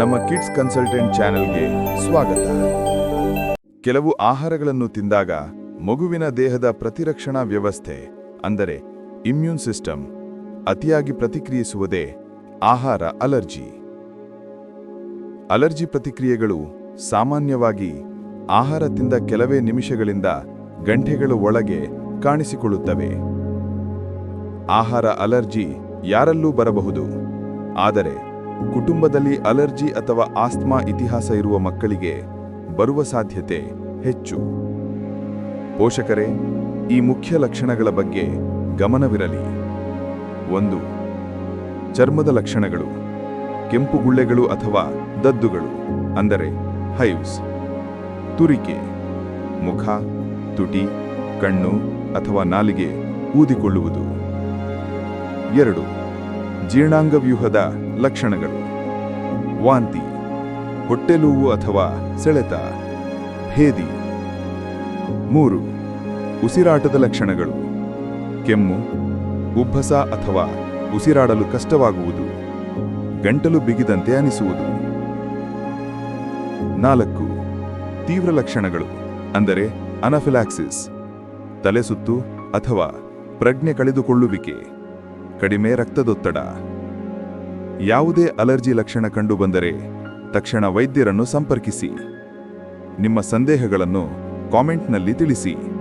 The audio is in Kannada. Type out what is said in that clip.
ನಮ್ಮ ಕಿಡ್ಸ್ ಕನ್ಸಲ್ಟೆಂಟ್ ಚಾನೆಲ್ಗೆ ಸ್ವಾಗತ. ಕೆಲವು ಆಹಾರಗಳನ್ನು ತಿಂದಾಗ ಮಗುವಿನ ದೇಹದ ಪ್ರತಿರಕ್ಷಣಾ ವ್ಯವಸ್ಥೆ, ಅಂದರೆ ಇಮ್ಯೂನ್ ಸಿಸ್ಟಮ್, ಅತಿಯಾಗಿ ಪ್ರತಿಕ್ರಿಯಿಸುವುದೇ ಆಹಾರ ಅಲರ್ಜಿ. ಅಲರ್ಜಿ ಪ್ರತಿಕ್ರಿಯೆಗಳು ಸಾಮಾನ್ಯವಾಗಿ ಆಹಾರ ತಿಂದ ಕೆಲವೇ ನಿಮಿಷಗಳಿಂದ ಗಂಟೆಗಳ ಒಳಗೆ ಕಾಣಿಸಿಕೊಳ್ಳುತ್ತವೆ. ಆಹಾರ ಅಲರ್ಜಿ ಯಾರಲ್ಲೂ ಬರಬಹುದು, ಆದರೆ ಕುಟುಂಬದಲ್ಲಿ ಅಲರ್ಜಿ ಅಥವಾ ಆಸ್ತ್ಮಾ ಇತಿಹಾಸ ಇರುವ ಮಕ್ಕಳಿಗೆ ಬರುವ ಸಾಧ್ಯತೆ ಹೆಚ್ಚು. ಪೋಷಕರೇ, ಈ ಮುಖ್ಯ ಲಕ್ಷಣಗಳ ಬಗ್ಗೆ ಗಮನವಿರಲಿ. ಒಂದು, ಚರ್ಮದ ಲಕ್ಷಣಗಳು, ಕೆಂಪು ಗುಳ್ಳೆಗಳು ಅಥವಾ ದದ್ದುಗಳು, ಅಂದರೆ ಹೈವ್ಸ್. ತುರಿಕೆ, ಮುಖ, ತುಟಿ, ಕಣ್ಣು ಅಥವಾ ನಾಲಿಗೆ ಊದಿಕೊಳ್ಳುವುದು. ಎರಡು, ಜೀರ್ಣಾಂಗವ್ಯೂಹದ ಲಕ್ಷಣಗಳು. ವಾಂತಿ ಹೊಟ್ಟೆಲುವು ಅಥವಾ ಸೆಳೆತ, ಭೇದಿ. ಮೂರು, ಉಸಿರಾಟದ ಲಕ್ಷಣಗಳು. ಕೆಮ್ಮು, ಉಬ್ಬಸ ಅಥವಾ ಉಸಿರಾಡಲು ಕಷ್ಟವಾಗುವುದು, ಗಂಟಲು ಬಿಗಿದಂತೆ ಅನಿಸುವುದು. ನಾಲ್ಕು, ತೀವ್ರ ಲಕ್ಷಣಗಳು, ಅಂದರೆ ಅನಫಿಲಾಕ್ಸಿಸ್, ತಲೆಸುತ್ತು ಅಥವಾ ಪ್ರಜ್ಞೆ ಕಳೆದುಕೊಳ್ಳುವಿಕೆ, ಕಡಿಮೆ ರಕ್ತದೊತ್ತಡ. ಯಾವುದೇ ಅಲರ್ಜಿ ಲಕ್ಷಣ ಕಂಡುಬಂದರೆ ತಕ್ಷಣ ವೈದ್ಯರನ್ನು ಸಂಪರ್ಕಿಸಿ. ನಿಮ್ಮ ಸಂದೇಹಗಳನ್ನು ಕಾಮೆಂಟ್ನಲ್ಲಿ ತಿಳಿಸಿ.